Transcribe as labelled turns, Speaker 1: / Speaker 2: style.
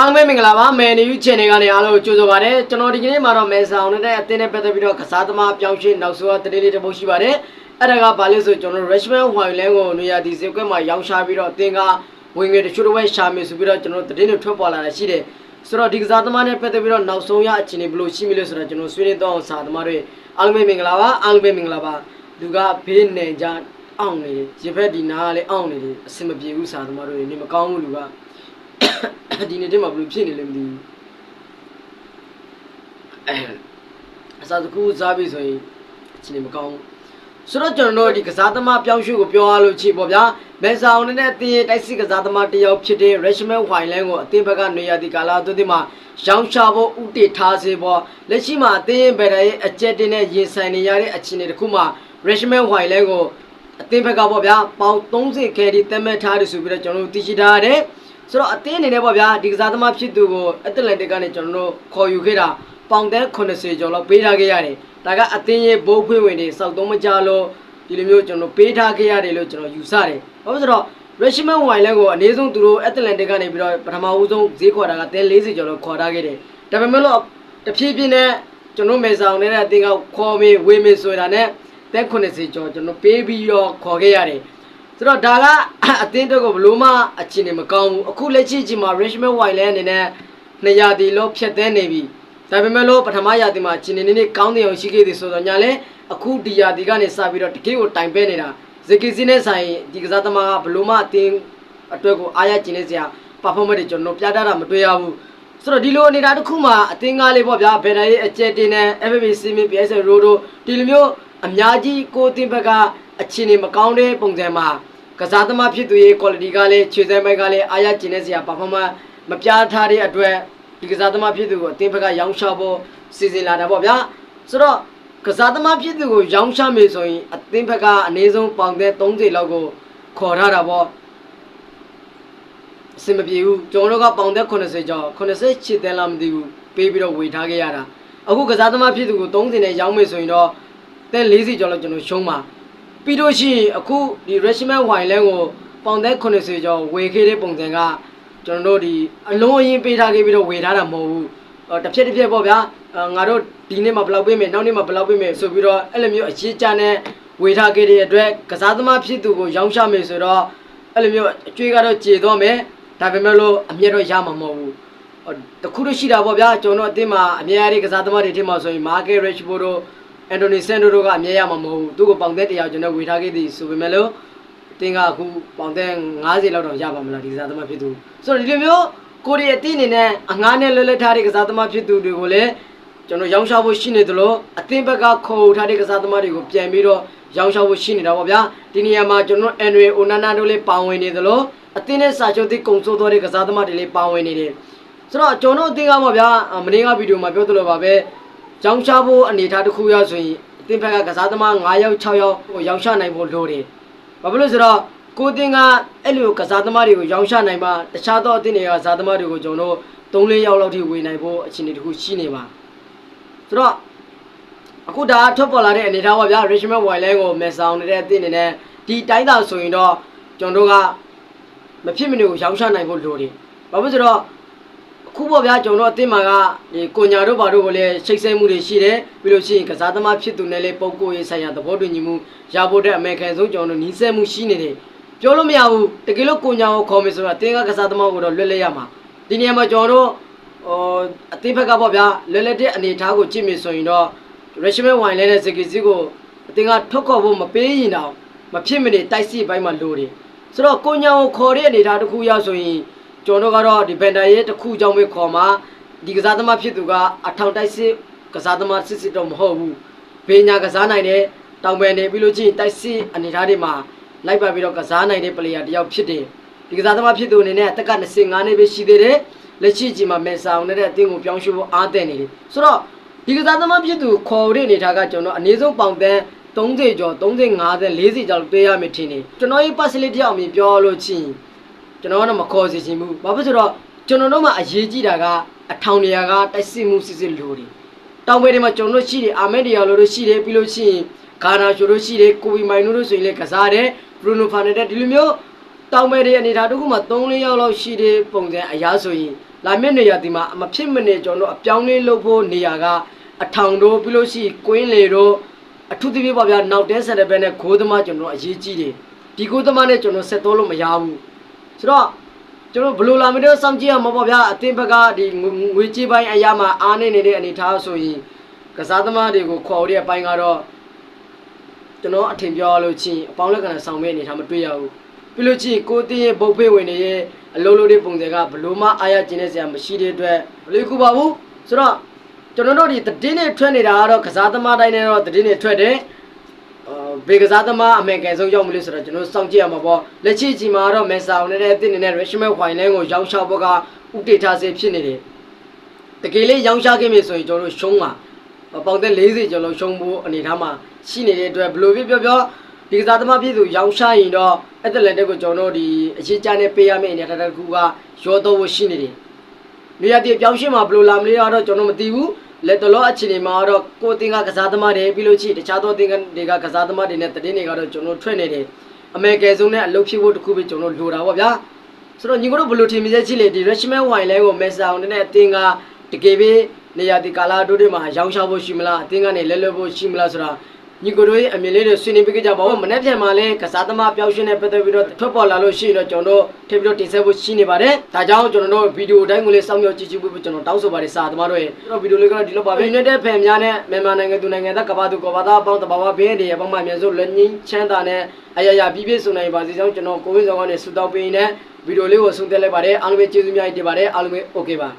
Speaker 1: အားလုံးပဲမင်္ဂလာပါမယ်နေယူ channel ကနေအားလုံးကိုကြိုဆိုပါရစေကျွန်တော်ဒီကနေ့မှာတော့မဲဆောင်နဲ့အတင်းနဲ့ပတ်သက်ပြီးတော့ကစားသမားပြောင်းရွှေ့နောက်ဆိုတော့တတိလေးတစ်ပုတ်ရှိပါတယ်အဲ့ဒါကဘာလဲဆိုကျွန်တော် Richmond Wildland ကိုနေရာဒီစကွက်မှာရောင်းချပြီးတော့အတင်းကဝင်ငွေတချို့တစ်ဝက်ရှာမယ်ဆိုပြီးတော့ကျွန်တော်တတိနဲ့ထွက်ပေါ်လာတာရှိတယ်ဆိုတော့ဒီကစားသမားနဲ့ပတ်သက်ပြီးတော့နောက်ဆုံးရအခြေအနေဘယ်လိုရှိမလဲဆိုတော့ကျွန်တော်ဆွေးနွေးတော့အောင်စားသမားတွေအားလုံးပဲမင်္ဂလာပါအားလုံးပဲမင်္ဂလာပါလူကဘေးနေကြအောင်နေတယ်ဒီဘက်ဒီနားကလည်းအောင်နေတယ်အဆင်မပြေဘူးစားသမားတွေနေမကောင်းဘူးလူက ဒီနေ့တည်းမှာဘယ်လိုဖြစ်နေလဲမသိဘူးအဲအစားတကူစားပြီဆိုရင်အချိန်မကောင်းဘူးဆိုတော့ကျွန်တော်တို့ဒီကစားသမားပြောင်းရွှေ့ကိုပြောရလို့ချီပေါ့ဗျာမဲဆောင်နဲ့အတင်းရဲ့တိုက်စစ်ကစားသမားတစ်ယောက်ဖြစ်တဲ့ Richmond Wildland ကိုအတင်းဘက်ကနေရာဒီကာလာသူတင်မှာရောင်းချဖို့ဥတည်ထားစေပေါ့လက်ရှိမှာအတင်းရဲ့ဘက်ရဲ့အကြက်တင်နဲ့ရင်ဆိုင်နေရတဲ့အခြေအနေတစ်ခုမှာ Richmond Wildland ကိုအတင်းဘက်ကပေါ့ဗျာပေါင်30ခဲဒီတက်မဲ့ထားတယ်ဆိုပြီးတော့ကျွန်တော်တို့သိရှိထားရတယ် ဆိုတော့အတင်းအနေနဲ့ပေါ့ဗျာဒီကစားသမားဖြစ်သူကိုအက်တလန်တစ်ကနေကျွန်တော်တို့ခေါ်ယူခဲ့တာပေါင်သန်း80ကျော်လောက်ပေးထားခဲ့ရတယ်ဒါကအတင်းရဲ့ဘိုးခွေးဝင်တွေစောက်သုံးမကြလို့ဒီလိုမျိုးကျွန်တော်ပေးထားခဲ့ရတယ်လို့ကျွန်တော်ယူဆတယ်ဘာလို့ဆိုတော့ Richmond Wildland ကိုအနည်းဆုံးသူတို့အက်တလန်တစ်ကနေပြီးတော့ပထမဦးဆုံးဈေးခေါ်တာကတင်း40ကျော်လောက်ခေါ်ထားခဲ့တယ်ဒါပေမဲ့လို့တဖြည်းဖြည်းနဲ့ကျွန်တော်မေဆောင်နေတဲ့အတင်းကခေါ်မေးဝေးမေးဆိုတာနဲ့တင်း80ကျော်ကျွန်တော်ပေးပြီးတော့ခေါ်ခဲ့ရတယ် ဆိုတော့ဒါကအတင်းတော့ကိုဘလို့မှအချင်းနေမကောင်းဘူးအခုလက်ရှိချိန်မှာ Richmond Wildland အနေနဲ့နှစ်ရာသီလုံးဖြတ်သန်းနေပြီဒါပေမဲ့လို့ပထမရာသီမှာချင်းနေနေနေကောင်းတဲ့အောင်ရှိခဲ့သည်ဆိုတော့ညာလဲအခုဒီရာသီကနေစပြီးတော့တကယ်ကိုတိုင်ပဲနေတာဇက်ကီစီနဲ့ဆိုင်ဒီကစားသမားကဘလို့မှအတင်းအတွက်ကိုအားရကျင်နေစရာ performance တွေကျွန်တော်ပြသတာမတွေ့ရဘူးဆိုတော့ဒီလိုအနေအထားတစ်ခုမှာအတင်းကားလေးပေါ့ဗျာဘယ်နိုင်ရဲ့အကျက်တင်နဲ့ FFP စီမင်း PS Rodo ဒီလိုမျိုးအများကြီးကိုအတင်းဘက်က အခြေအနေမကောင်းတဲ့ပုံစံမှာကစားသမားဖြစ်သူရဲ့ quality ကလည်းခြေစဲမိုက်ကလည်းအားရကျင်နေစရာ performance မပြထားတဲ့အတွက်ဒီကစားသမားဖြစ်သူကိုအသင်းဘက်ကရောင်းချဖို့စီစဉ်လာတာပေါ့ဗျာဆိုတော့ကစားသမားဖြစ်သူကိုရောင်းချမယ်ဆိုရင်အသင်းဘက်ကအနည်းဆုံးပေါင်တဲ့30လောက်ကိုခေါ်ထားတာပေါ့အဆင်မပြေဘူးကျွန်တော်တို့ကပေါင်တဲ့80ကျော်80ချစ်တယ်လားမသိဘူးပေးပြီးတော့ဝေထားခဲ့ရတာအခုကစားသမားဖြစ်သူကို30နဲ့ရောင်းမယ်ဆိုရင်တော့တဲ့40ကျော်လောက်ကျွန်တော်ရှုံးပါ ပြီးတော့ရှိရင်အခုဒီ Richmond Wildland ကိုပေါင်သက်80ကျော်ဝယ်ခဲ့တဲ့ပုံစံကကျွန်တော်တို့ဒီအလုံးအရင်ပေးထားခဲ့ပြီးတော့ဝယ်ထားတာမဟုတ်ဘူးဟောတစ်ဖြက်တစ်ဖြက်ပေါ့ဗျာအာငါတို့ဒီနေ့မှဘယ်လောက်ပေးမယ်နောက်နေ့မှဘယ်လောက်ပေးမယ်ဆိုပြီးတော့အဲ့လိုမျိုးအရေးကြနဲ့ဝယ်ထားခဲ့တဲ့အတွက်ကစားသမားဖြစ်သူကိုရောင်းချမယ်ဆိုတော့အဲ့လိုမျိုးအကျွေးကတော့ကြေသွားမယ်ဒါပေမဲ့လို့အမြတ်တော့ရမှာမဟုတ်ဘူးဟောတခုတော့ရှိတာပေါ့ဗျာကျွန်တော်အတင်းမှာအမြဲတမ်းကစားသမားတွေထင်မှာဆိုရင် Market Rashford တို့ အန်တိုနီဆန်ဒိုတို့ကအမြဲရမှာမဟုတ်ဘူးသူ့ကိုပေါင်သက်တရားကျွန်တော်ဝေထားခဲ့သည်ဆိုပေမဲ့လို့တင်းကအခုပေါင်သက်90လောက်တော့ရပါမလားဒီကစားသမားဖြစ်သူဆိုတော့ဒီလိုမျိုးကိုရီးအတင်းအနေနဲ့အငားနဲ့လွတ်လပ်ထားတဲ့ကစားသမားဖြစ်သူတွေကိုလည်းကျွန်တော်ရောင်းချဖို့ရှိနေသလိုအတင်းဘက်ကခေါ်ထားတဲ့ကစားသမားတွေကိုပြန်ပြီးတော့ရောင်းချဖို့ရှိနေတာပေါ့ဗျာဒီနေရာမှာကျွန်တော်အန်ရီအိုနာနာတို့လည်းပါဝင်နေသလိုအတင်းနဲ့စာချုပ်သစ်ကုံဆိုးသွားတဲ့ကစားသမားတွေလည်းပါဝင်နေတယ်ဆိုတော့ကျွန်တော်အတင်းကပေါ့ဗျာမနေ့ကဗီဒီယိုမှာပြောသလိုပါပဲ ကြောင်းချဖို့အနေအထားတစ်ခုရဆိုရင်အသင်းဘက်ကကစားသမား9ယောက်6ယောက်ကိုရောင်းချနိုင်ဖို့လိုတယ်။ဘာဖြစ်လို့ဆိုတော့ကိုအသင်းကအဲ့လိုကစားသမားတွေကိုရောင်းချနိုင်မှတခြားသောအသင်းတွေကကစားသမားတွေကိုကျွန်တော်တို့3-4ယောက်လောက်ထိဝေနိုင်ဖို့အခြေအနေတစ်ခုရှိနေပါ။ဆိုတော့အခုဒါထွက်ပေါ်လာတဲ့အနေအထားပါဗျာ Richmond Wildland ကိုမက်ဆောင်နေတဲ့အသင်းအနေနဲ့ဒီတိုင်းသာဆိုရင်တော့ကျွန်တော်တို့ကမဖြစ်မနေကိုရောင်းချနိုင်ဖို့လိုတယ်။ဘာဖြစ်လို့ဆိုတော့အ ခုပေါ့ဗျာကျွန်တော်အတင်းမာကဒီကိုညာတို့ဘာတို့ကိုလည်းချိတ်ဆက်မှုတွေရှိတယ်ပြီးလို့ရှိရင်ကစားသမားဖြစ်သူနဲ့လည်းပုံကိုရေးဆိုင်ရာသဘောတူညီမှုရဖို့တဲ့အမေခံဆုံးကျွန်တော်တို့နီးစပ်မှုရှိနေတယ်ပြောလို့မရဘူးတကယ်လို့ကိုညာကိုခေါ်မယ်ဆိုတော့အတင်းကကစားသမားကိုတော့လွတ်လပ်ရမှာဒီနေရာမှာကျွန်တော်တို့ဟိုအတင်းဘက်ကပေါ့ဗျာလွတ်လပ်တဲ့အနေအထားကိုကြည့်မယ်ဆိုရင်တော့ Richmond Wine နဲ့ Zeki စီကိုအတင်းကထုတ်ခေါ်ဖို့မပေးရင်တော့မဖြစ်မနေတိုက်စီဘိုင်းမှာလိုတယ်ဆိုတော့ကိုညာကိုခေါ်တဲ့အနေအထားတစ်ခုရဆိုရင် ကျွန်တော်တို့ကတော့ဒီဘန်ဒါရဲ့တစ်ခုကြောင့်ပဲခေါ်မှာဒီကစားသမားဖြစ်သူကအထောင်တိုက်စစ်ကစားသမားစစ်စစ်တော့မဟုတ်ဘူးဘေးညာကစားနိုင်တဲ့တောင်ပန်နေပြီးလို့ချင်းတိုက်စစ်အနေအထားတွေမှာလိုက်ပါပြီးတော့ကစားနိုင်တဲ့ပလေယာတစ်ယောက်ဖြစ်တယ်ဒီကစားသမားဖြစ်သူအနေနဲ့အသက်က25နှစ်ပဲရှိသေးတယ်လက်ရှိချိန်မှာမဲဆောင်နေတဲ့အတင်းကိုပြောင်းရွှေ့ဖို့အားသင့်နေတယ်ဆိုတော့ဒီကစားသမားဖြစ်သူခေါ်တဲ့အနေအထားကကျွန်တော်အနည်းဆုံးပေါင်တန်း30ကျော်30 50 40ကျော်ပေးရမယ်ထင်တယ်ကျွန်တော်ရဲ့ facility အောင်မြင်ပြောလို့ချင်း ကျွန်တော်ကတော့မခေါ်စီချင်ဘူးဘာဖြစ်လို့ဆိုတော့ကျွန်တော်တို့မှအရေးကြီးတာကအထောင်နေရာကတိုက်စစ်မှုစစ်စစ်လိုတယ်တောင်ဘက်တွေမှာကျွန်တော်တို့ရှိတယ်အာမက်ဒီယာလိုတို့ရှိတယ်ပြီးလို့ရှိရင်ဂါနာရှိုတို့ရှိတယ်ကိုဘီမိုင်နိုတို့ဆိုရင်လည်းကစားတယ်ဘရူနိုဖာနယ်တဲ့ဒီလိုမျိုးတောင်ဘက်တွေအနေထားတစ်ခုမှာ3-4ယောက်လောက်ရှိတဲ့ပုံစံအရာဆိုရင်လာမယ့်နေရာဒီမှာမဖြစ်မနေကျွန်တော်တို့အပြောင်းလဲလုပ်ဖို့နေရာကအထောင်တို့ပြီးလို့ရှိရင်ကွင်းလေတို့အထူးသဖြင့်ပေါ့ဗျာနောက်တဲဆက်တဲ့ဘက်နဲ့ဂိုးသမားကျွန်တော်တို့အရေးကြီးတယ်ဒီဂိုးသမားနဲ့ကျွန်တော်ဆက်တော်လို့မရဘူး ဆိုတော့ကျွန်တော်ဘယ်လိုလာမလို့စောင့်ကြည့်ရမှာပေါ့ဗျာအသင်းဘက်ကဒီငွေငွေကြေးပိုင်းအရာမှာအားနေနေတဲ့အနေအထားဆိုရင်ကစားသမားတွေကိုခေါ်ရတဲ့အပိုင်းကတော့ကျွန်တော်အထင်ပြောရလို့ချင်းအပေါင်းလက္ခဏာဆောင်မဲ့အနေထားမတွေ့ရဘူးပြီးလို့ချင်းကိုတင်းရဲ့ဘုတ်ဖေးဝင်နေရဲ့အလုံးလုံးလေးပုံစံကဘလို့မှအားရကျင်တဲ့ဆရာမရှိတဲ့အတွက်မလေးကူပါဘူးဆိုတော့ကျွန်တော်တို့ဒီတည်င်းနဲ့ထွက်နေတာကတော့ကစားသမားတိုင်းနဲ့တော့တည်င်းနဲ့ထွက်တယ်အာ ဘေကစားသမားအမေကန်ဆုံးရောက်မလို့ဆိုတော့ကျွန်တော်စောင့်ကြည့်ရမှာပေါ့လက်ရှိချိန်မှာတော့မဲဆောင်နေတဲ့အသင်းနေတဲ့ Rashmel Wine ကိုရောင်းချဖို့ကဥတေထားစေဖြစ်နေတယ်တကယ်လေးရောင်းချခဲ့ပြီဆိုရင်ကျွန်တော်တို့ရှုံးမှာပေါင်သက်40ကျော်လုံးရှုံးဖို့အနေထားမှာရှိနေတဲ့အတွက်ဘယ်လိုဖြစ်ပြောပြောဒီကစားသမားပြည်သူရောင်းချရင်တော့အက်တလန်တက်ကိုကျွန်တော်တို့ဒီအရေးကြနဲ့ပေးရမယ့်အနေအထားတစ်ခုကရောတော့ဖို့ရှိနေတယ်။နေရာတည်ပြောင်းရှင်းမှာဘယ်လိုလာမလဲတော့ကျွန်တော်မသိဘူး။ လက်တလောအခြေအနေမှာတော့ကိုတင်ကကစားသမားတွေပြီးလို့ရှိရင်တခြားသောတင်ကတွေကကစားသမားတွေနဲ့တည်င်းတွေကတော့ကျွန်တော်ထွက်နေတယ်။အမေကယ်ဆုံးနဲ့အလုပ်ဖြစ်ဖို့တစ်ခုပဲကျွန်တော်လိုတာပေါ့ဗျာ။ဆိုတော့ညီတို့ဘယ်လိုထင်မြင်ချက်ရှိလဲဒီ Rashman Wine လဲကိုမဲဆောင်တဲ့အတင်းကတကယ်ပဲနေရာဒီကာလာတို့တွေမှာရောင်းချဖို့ရှိမလားအတင်းကနေလဲလွတ်ဖို့ရှိမလားဆိုတာ ညီကိုတို့ရဲ့အမြင်လေးတွေဆွေးနွေးပေးကြပါဦးမနေ့ပြန်မှလည်းကစားသမားပျောက်ရှင်နဲ့ပတ်သက်ပြီးတော့ထွက်ပေါ်လာလို့ရှိရင်တော့ကျွန်တော်ထပ်ပြီးတော့တင်ဆက်ဖို့ရှိနေပါတယ်ဒါကြောင့်ကျွန်တော်တို့ဗီဒီယိုတိုင်းကိုလည်းစောင့်မျှော်ကြည့်ကြည့်ဖို့ကျွန်တော်တောင်းဆိုပါတယ်စာသမားတို့ရဲ့ကျွန်တော်ဗီဒီယိုလေးကတော့ဒီလိုပါပဲ United ဖန်များနဲ့မြန်မာနိုင်ငံသူနိုင်ငံသားကဘာသူကဘာသားအပေါင်းတဘာဝဘင်းတွေအပေါင်းမှအများဆုံးလက်ငင်းချမ်းသာနဲ့အရာရာပြည့်ပြည့်စုံနိုင်ပါစေကြောင်းကျွန်တော်ကိုဝင်းဆောင်ကနေဆုတောင်းပေးနေဗီဒီယိုလေးကိုဆုံးသက်လိုက်ပါတယ်အားလုံးပဲကျေးဇူးများတင်ပါတယ်အားလုံးပဲ okay ပါ